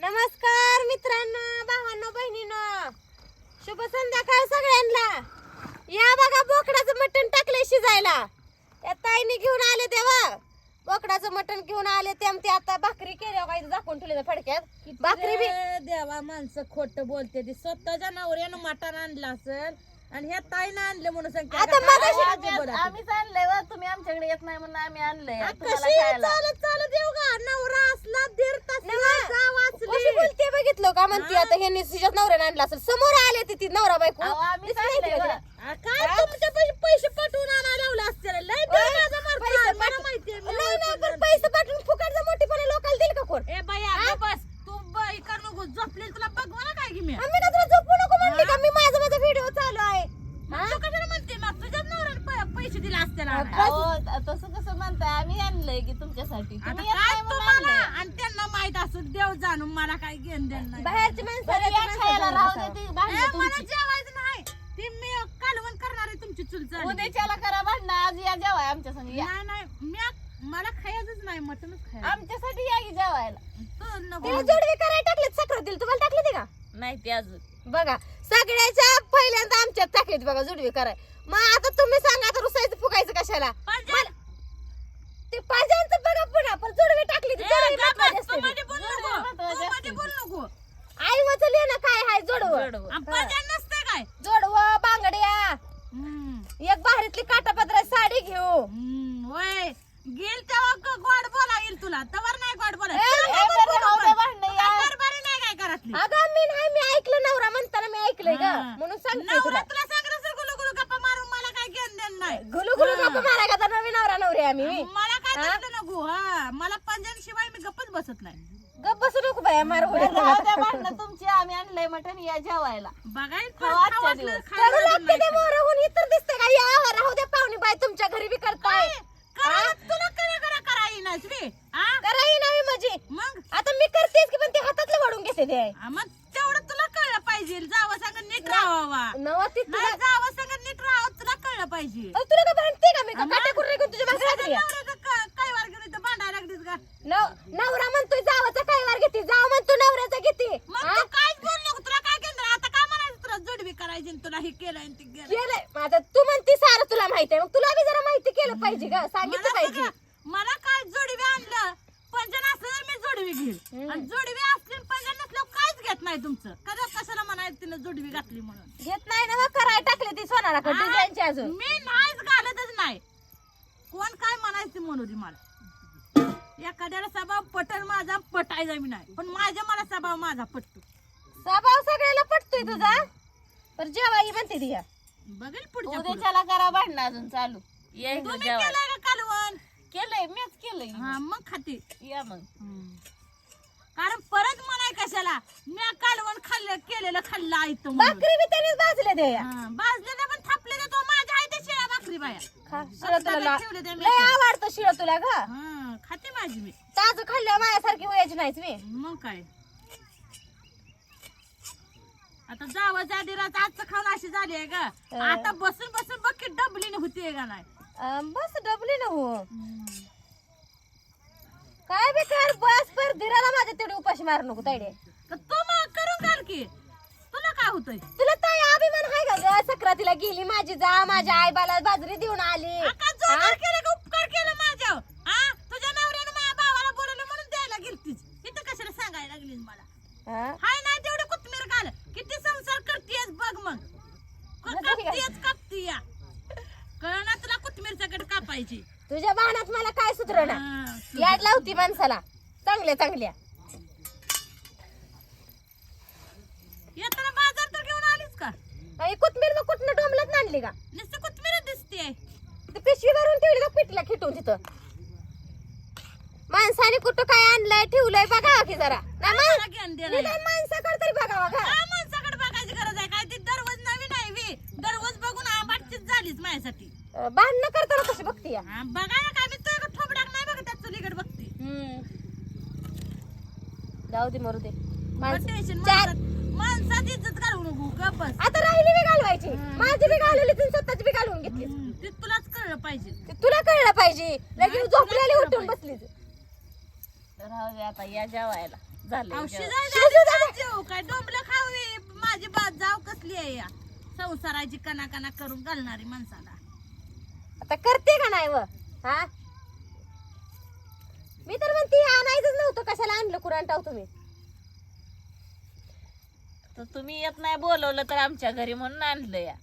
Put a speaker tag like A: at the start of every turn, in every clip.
A: नमस्कार मित्रांनो भावांनो बहिणीनो. शुभ संध्याकाळ सगळ्यांना. या बघा बोकडाचं मटण टाकलंय शिजायला. त्या ताईने घेऊन आले तेव्हा. बोकडाचं मटण घेऊन आले ते आता भाकरी केल्या काही दाखवून ठेवले फडक्यात. भाकरी बी
B: देवा माणसं खोट बोलते ती. स्वतःच्या नवऱ्यानं मटण आणलं असेल आणि ह्या ताईनं आणलं म्हणून सांगते
A: आता मगाशी-
B: होती?
C: आम्हीच आणलंय व तुम्ही आमच्याकडे येत नाही म्हणून आम्ही आणलंय तुम्हाला
B: कशी
C: खायला.
B: चालत चालत येऊ का नवरा असला दीड तास
A: कशी बोलते बघितलं का म्हणते आता हे तिच्याच नवऱ्याने आणलं असेल समोर आले ती ती नवरा बायको
C: अहो, आम्हीच
A: दिसली
C: आणलंय. व
B: तुमचे पैसे पैसे पटवून आणायला लावले असतील लय
A: ओय,
B: देव माझं मरतं.
A: पैसे
B: मला
A: पाठवून-
B: माहितीये, मी
A: नाही नाही
B: ओळखून
A: पण पैसे पाठवून फुकटचा मोठीपणा लोकांना दिल का कोण
B: ए बाया गं बस तू बाई कर नको झोपली तुला बघ मला काय की मी
A: आम्ही का तुला झोपू नको म्हणली का मी माझा माझा व्हिडिओ चालू आहे
B: मग तू कशाला म्हणते मग तुझ्याच नवऱ्याने पै-
C: अहो, तसं कसं म्हणताय आम्ही आणलंय की तुमच्यासाठी.
B: आता
C: तुम्ही येत
B: काय
C: नाही म्हणून
B: तुम्हाला?
C: आणलंय.
B: आणि त्यांना माहीत असू देव जाणून मला काय घेण देण नाही.
A: बाहेरची माणसं
C: बरं,
A: आल्याची
C: या
A: माणसं
C: खायला
A: जाऊन
C: राहू
A: बसावं.
C: दे ती
B: ए,
C: भांडणं
B: मला
C: तुमची.
B: जेवायचं नाही. ती मी कालवण करणार आहे तुमची चूल चालली
C: उद्याच्याला करा भांडणं आज या जेवाय आमच्या संग या.
B: नाही नाही मी आ- मला खायचंच नाही मटनच खायचं.
C: आमच्यासाठी या की जेवायला.
B: तू नको.
A: तिला जोडवी करायला टाकलेत साखर दिली. तुम्हाला टाकली ते का?
C: नाही ते अजून.
A: बघा सगळ्याच्या पहिल्यांदा आमच्यात टाकलीत बघा जुडवी कराय. मग आता तुम्ही सांगा आता रुसायचं फुकायचं कशाला?
B: पंजाब-
A: ते पाजांचं बघा पुन्हा पण जुडवी टाकली ती जोडवी महत्वाची असते. आई वाचली ना काय हाय जोडवं.
C: जोडवं.
A: बांगड्या. एक भारीतली काटापत्रा साडी घेऊ.
B: गेल तेव्हा ग- गोड बोला येईल तुला तवर नाही गोड बोला
A: ए,
B: तुला
A: ए,
B: खबर
C: बरं, राहू
B: पण
C: दे
B: पण.
C: भांडणं
B: तुला
C: या.
B: कारभारी नाही काय घरातली
A: अगं मी नाही मी ऐकलं नवरा म्हणताना मी ऐकलंय ग
B: हा.
A: म्हणून सांगते
B: नवरा
A: तुला
B: तुला सांगत असेल गुलू गुलू गप्पा मारून मला काय घेण देण नाही
A: गुलू गुलू
B: हा.
A: गप्पा मारा का नवीन नवरा नवरी आम्ही
B: मला काय
A: हा?
B: तसलं नको हा मला पंजाब शिवाय मी गप्पच बसत नाही
A: गप बसू नको बाया मार
C: भांडणं तुमची आम्ही आणलंय मटण या जेवायला.
B: बघायला
A: करू लागते ते मोरहून इतर दिसते का? या राहू द्या पाहुणे बाय तुमच्या घरी बी करताय?
B: करा, तुला करा करा करा येईनाच रे हा
A: कराही नाही माझी.
B: मग?
A: आता मी करतेच की पण ते हातातलं वाढून घेते ते.
B: हा, मग तेवढं तुला कळलं पाहिजे. जावं सांग नीट राहावा
A: नवा ती तुला
B: जावं सांग नीट राहावं तुला कळलं पाहिजे.
A: तुला का भांडते का मी? का
B: अम्मा.
A: काटे कुर्रे घेऊन तुझ्या
B: क- काय वार घेऊन इथं भांडायला लागलीस का
A: नव- नवरा म्हणतोय जावाचा वार घेते? जाव म्हणतो नवऱ्याचा घेते.
B: मग? तू काहीच बोल नको. तुला काय केलं? आता काय म्हणायचं तुला? जोडवी करायची आणि तुला हे केलं आणि ते केलं
A: केलंय. माझं तू म्हणती सारं तुला माहिती आहे. मग तुला बी जरा माहिती केलं पाहिजे का सांगितलं
B: मला
A: पाहिजे.
B: मला काय जोडवी आणलं? पंजन असलं तर मी जोडवी घेईल. आणि जोडवी असली आणि पंजन नसल्यावर काहीच घेत नाही तुमचं. कदा कशाला म्हणायचं तिनं जोडवी घातली म्हणून?
A: घेत नाही ना मग करायला टाकले ती सोनाला? डिझाईनची अजून.
B: मी नाहीच घालतच नाही. कोण काय म्हणायचं म्हणू दे मला. एखाद्याला स्वभाव पटल माझा पटायचा मी नाही पण माझ्या मला स्वभाव माझा पटतो.
A: स्वभाव सगळ्याला पटतोय तुझा? पण जेवाई म्हणते ती या.
B: बघेल पुढच्या पुढं.
C: उद्याच्याला करा भांडणं अजून चालू. या इकडं
B: तुम्ही
C: जेवायला
B: केलंय का कालवण?
C: केलंय मीच केलंय.
B: हा मग खाते.
C: या मग.
B: कारण परत म्हणाय कशाला? मी कालवण खाल्लं केलेलं खाल्लं ऐकतो म्हणून.
A: भाकरी बी त्यानेच भाजले ते.
B: हा, भाजलेलं पण थापलेलं तो माझ्या आहे ते शिळ्या भाकरी बाया.
A: खा, शिळं तुला ला-
B: ठेवले ते मी.
A: लय आवडतं शिळं तुला ग.
B: हा. खाते माझी मी.
A: ताज खाल्ल्या माझ्यासारखी वयाची नाहीच मी.
B: मग काय? आता जावं आधी रात आजचं खाऊन अशी झाली आहे का. आता बसून बसून बघ की डबलीने होतीये का नाही.
A: अं, बस डबली ना हो काय बी कर बस पर धीराला माझ्या तेवढी उपाशी मारू नको
B: तर तू मग करून घाल की. तुला काय होतंय?
A: तुला ताई अभिमान आहे का ग? सक्रातीला गेली माझी जा माझ्या आई बाला बाजरी देऊन आली.
B: केलं का उपकार केलं माझ्या हा तुझ्या नवऱ्यानं माझ्या भावाला बोलवलं म्हणून द्यायला गेलतीस इथं कशाला सांगायला लागलीस मला
A: हा?
B: हाय नाही तेवढे कोथमीर घाल. किती संसार करतेस बघ मग? कापतीयस कापती या. तुला कोथमीर सकट कापायची?
A: तुझ्या बाणात मला काय सुधरणा
B: हा,
A: याड लावती माणसाला. चांगल्या चांगल्या.
B: येताना बाजार तर घेऊन आलीस का?
A: कोथमीर मग कुठनं डोंबलत आणली का?
B: नुसतं कोथमीर दिसते
A: ती पिशवी भरून ठेवली का पिठला खिटून तिथं? माणसाने कुठं काय आणलंय ठेवलंय बघा की जरा. निदान माणसाकडे तरी बघावा का?
B: माणसाकडे बघायची गरज आहे. काय ती दररोज नवीन आहे दररोज बघून आंबाटचीच झालीच माझ्यासाठी.
A: अं, भांडणं करताना कशी बघती या?
B: हा, बघा ना काय मी ठोबडाक नाही बघ चुलीकडे बघते.
A: जाऊ दे मरू दे. माणसं-
B: टेन्शन
A: चार
B: माणसात इज्जत घालू नको गप बस
A: आता राहिली बी घालवायची. माझी बी घालवली तुम्ही स्वतःची बी घालवून घेतली
B: हम्म, ते तुलाच कळलं पाहिजे.
A: ते तुला कळलं पाहिजे. लगेच झोपलेली उठून बसली
C: राहू दे आता या जेवायला.
D: जेवण.
B: काय डोंबलं खावी माझी बात जाव कसली आहे या? संसाराची कना कना करून घालणारी माणसाला.
A: आता करते का नाही व? हा? मी तर म्हणते आणायचंच नव्हतं. कशाला आणलं कुराण टाव तुम्ही?
D: तर तुम्ही येत नाही बोलवलं तर आमच्या घरी म्हणून आणलं या.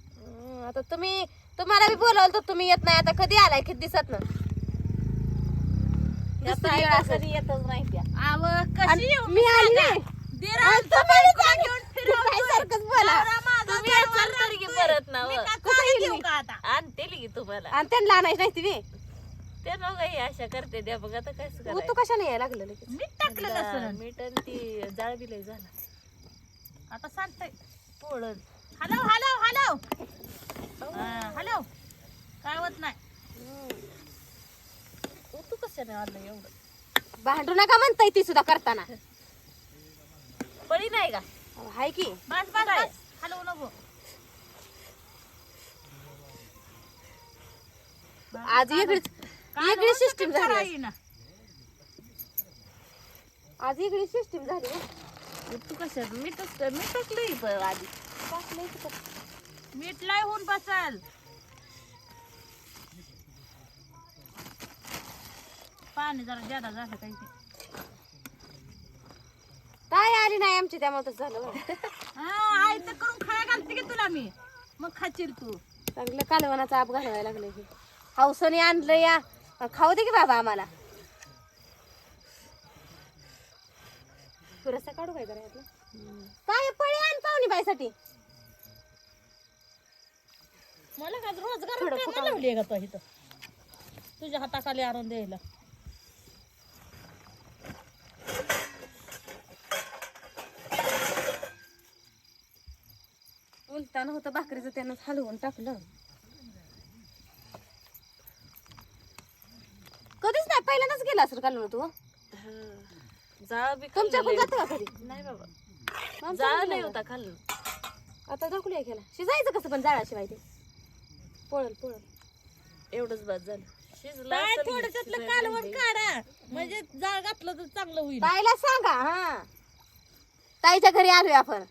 A: आता तुम्ही तुम्हाला बी बोलवलं तर तुम्ही येत नाही. आता कधी आलाय? किती दिसत ना
D: या
A: दुसरी
D: ताई
A: वेळ
D: तर
A: असेल.
D: कधी येतच नाही त्या.
B: आव कशी येऊ
A: मी आली नाही. काय- काय
B: काय
A: त्यांना आणायचं नाही तुम्ही
D: ते नका ही आशा करते. द्या बघ आता कसं
A: तू कशाने यायला लागलं
B: मीठ टाकलं
D: मीठ आणि ती जाळ बिलय झाला.
B: आता सांगतोय.
D: पोळण.
B: हॅलो हॅलो हॅलो हॅलो काय होत नाही.
D: तू कशाने आणलं एवढं?
A: भांडू नका म्हणताय ती सुद्धा करताना.
D: पळी नाही का?
A: हाय की.
B: बस बस नको.
A: आज वेगळीच वेगळी सिस्टीम झाली? आज.
B: करायची ना
A: आज. वेगळी सिस्टीम झाली हं.
D: तू कशात मीठच मीठ पण आधी.
B: मीठ लय होऊन बसल. पाणी जरा जादा झालं काही ते.
A: ताई आली नाही आमची त्यामुळे तसं झालं बघ.
B: हा, आई तर करून खाया घालते की तुला मी मग खाशील तू
A: चांगलं कालवनाचा आप घालवायला लागले की हौसने आणलं या खाऊ दे की बाबा आम्हाला पुरसा काढू काय यातलं? काय पळे आण पाहुणी बाईसाठी
B: मला का रोजगार
A: थोडं
B: कामाला
A: फुटावं.
B: लावली आहे का तो इथं तुझ्या हाताखाली आणून द्यायला
A: उलताना होतं भाकरीचं त्यानं हलवून टाकलं. कधीच नाही पहिल्यांदाच गेला असेल कालवण तू?
D: जाळ बी
A: तुमच्याकडून जातं का कधी?
D: नाही बाबा. जाळ नाही? होता खाल्लं.
A: आता दाखवूया केला शिजायचं कसं पण जाळाशिवाय ते? पळल पळल.
D: एवढंच बाद झालं. शिजलं
B: काय
D: असेल
B: थोडं
D: की
B: त्यातलं
D: शिजायला
B: कालवण. काढा. म्हणजे जाळ घातलं तर चांगलं होईल.
A: ताईला सांगा हा. ताईच्या घरी आलोय आपण.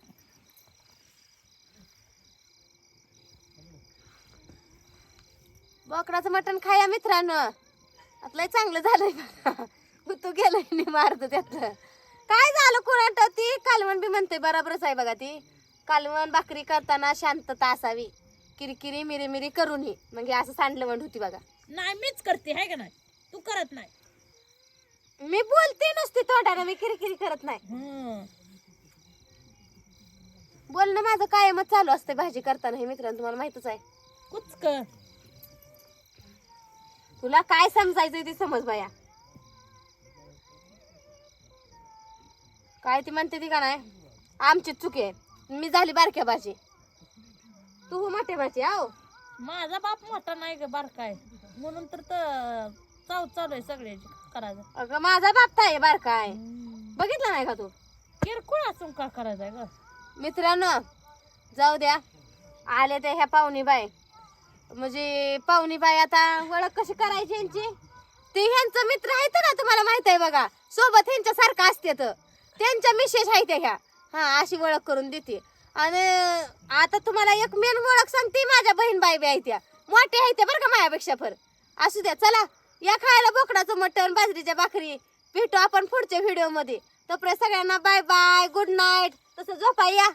A: बोकडाचं मटण खाया मित्रांनो. आता लय चांगलं झालंय बघा. गुतू गेलंय नि मारत त्यातलं. काय झालं कुणाट ती कालवण बी म्हणते बराबरच आहे बघा ती. कालवण भाकरी करताना शांतता असावी. किरकिरी मिरी मिरी करूनही म्हणजे असं सांडलं म्हणत होती बघा.
B: नाही मीच करते हाय का नाही? तू करत नाही.
A: मी बोलते नसते तोंडाने मी किरकिरी करत नाही.
B: हम्म.
A: बोलणं माझं कायमच चालू असतं भाजी करताना हे मित्रांनो तुम्हाला माहितच आहे.
B: कुचक.
A: तुला काय समजायचंय ते समज बाया. काय ती म्हणते ती का नाही? आमची चुकी आहे. मी झाली बारक्या भाजी तू हो मोठ्या भाजी आहो
B: माझा बाप मोठा नाही ग बारका आहे. म्हणून तर त- चाव चालू आहे सगळ्याची करायचं.
A: अगं माझा बाप आहे बारका आहे. बघितलं नाही का तू?
B: किरकोळ असून का करायचंय ग?
A: मित्रांनो जाऊ द्या. आले ते ह्या पाहुणी बाई. म्हणजे पाहुणी बाई आता ओळख कशी करायची यांची? ते ह्यांचं मित्र आहेत ना तुम्हाला माहीत आहे बघा. सोबत ह्यांच्या सारखं असते त्यांच्या मिसेस आहेत ह्या. हा अशी ओळख करून देते. आणि आता तुम्हाला एक मेन ओळख सांगते माझ्या बहीण बाई बी आहेत त्या. मोठे आहेत त्या बरं का माझ्यापेक्षा फर असू द्या चला. या खायला बोकडाचं मटण बाजरीच्या भाकरी. भेटू आपण पुढच्या व्हिडिओमध्ये तर तोपर्यंत सगळ्यांना बाय बाय गुड नाईट तसं झोपा या.